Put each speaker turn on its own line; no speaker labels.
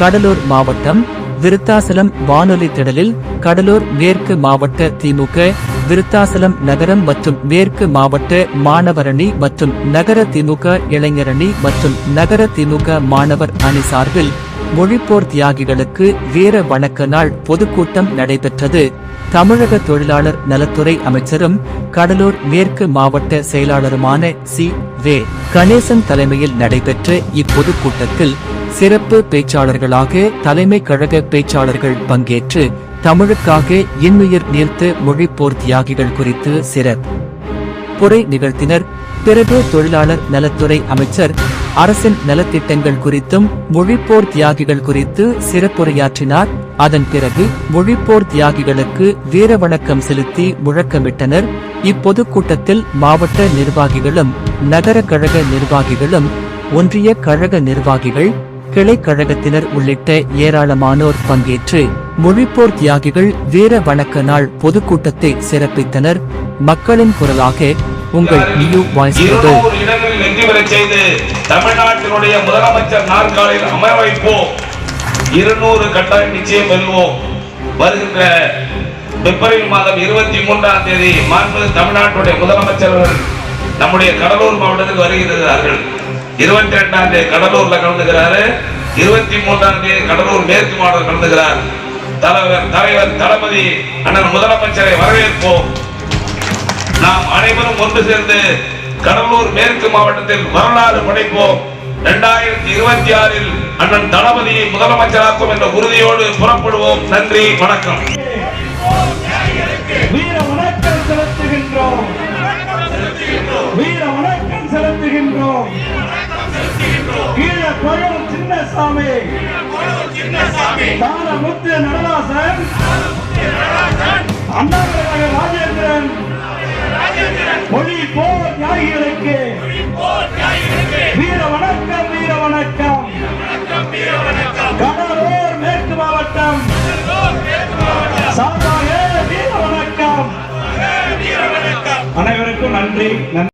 கடலூர் மாவட்டம் விருத்தாசலம் வானொலி திடலில் கடலூர் மேற்கு மாவட்ட திமுக விருத்தாசலம் நகரம் மற்றும் மேற்கு மாவட்ட மாணவரணி மற்றும் நகர திமுக இளைஞரணி மற்றும் நகர திமுக மாணவர் அணி சார்பில் மொழிப்போர் தியாகிகளுக்கு வீர வணக்க நாள் பொதுக்கூட்டம் நடைபெற்றது. தமிழக தொழிலாளர் நலத்துறை அமைச்சரும் கடலூர் மேற்கு மாவட்ட செயலாளருமான சி. வே. கணேசன் தலைமையில் நடைபெற்ற இப்பொதுக்கூட்டத்தில் சிறப்பு பேச்சாளர்களாக தலைமை கழக பேச்சாளர்கள் பங்கேற்று தமிழுக்காக இன்னுயிர் நீர்த்த மொழிப்போர் தியாகிகள் குறித்து சிறப்பு புரை நிகழ்த்தினர். பிறகு தொழிலாளர் நலத்துறை அமைச்சர் அரசின் நலத்திட்டங்கள் குறித்தும் மொழிப்போர் தியாகிகள் குறித்து சிறப்புரையாற்றினார். அதன் பிறகு மொழிப்போர் தியாகிகளுக்கு வீர வணக்கம் செலுத்தி முழக்கமிட்டனர். இப்பொதுக்கூட்டத்தில் மாவட்ட நிர்வாகிகளும் நகர கழக நிர்வாகிகளும் ஒன்றிய கழக நிர்வாகிகள் கிளை கழகத்தினர் உள்ளிட்ட ஏராளமானோர் பங்கேற்று மொழிப்போர் தியாகிகள் வீர வணக்க நாள் பொதுக்கூட்டத்தை சிறப்பித்தனர். மக்களின் குரலாக உங்கள் நியூ வாய்ஸ்
தமிழ்நாட்டினுடைய முதலமைச்சர் நாற்காலில் அமர வைப்போம். இருநூறு கட்டாயம் நிச்சயம் வெல்வோம் வருகின்ற பிப்ரவரி மாதம் இருபத்தி மூன்றாம் தேதி மாண்பு தமிழ்நாட்டுடைய முதலமைச்சர் அவர்கள் நம்முடைய கடலூர் மாவட்டத்துக்கு வருகிறார்கள். இருபத்தி ரெண்டாம் தேதி கடலூர்ல கலந்துகிறாரு இருபத்தி மூன்றாம் தேதி கடலூர் மேற்கு மாவட்டம் கலந்துகிறார் தலைவர் தலைவர் தளபதி அண்ணன் முதலமைச்சரை வரவேற்போம். நாம் அனைவரும் ஒன்று சேர்ந்து கடலூர் மேற்கு மாவட்டத்தில் வரலாறு படைப்போம். இரண்டாயிரத்தி இருபத்தி ஆறில் அண்ணன் தளபதியை முதலமைச்சராக்கும் என்ற உறுதியோடு புறப்படுவோம். நன்றி வணக்கம்.
சின்னசாமி. தானமுத்து நடராசன் அண்ணாமலை ராஜேந்திரன். மொழி போர் தியாகிகளுக்கு வீர வணக்கம் வீர வணக்கம்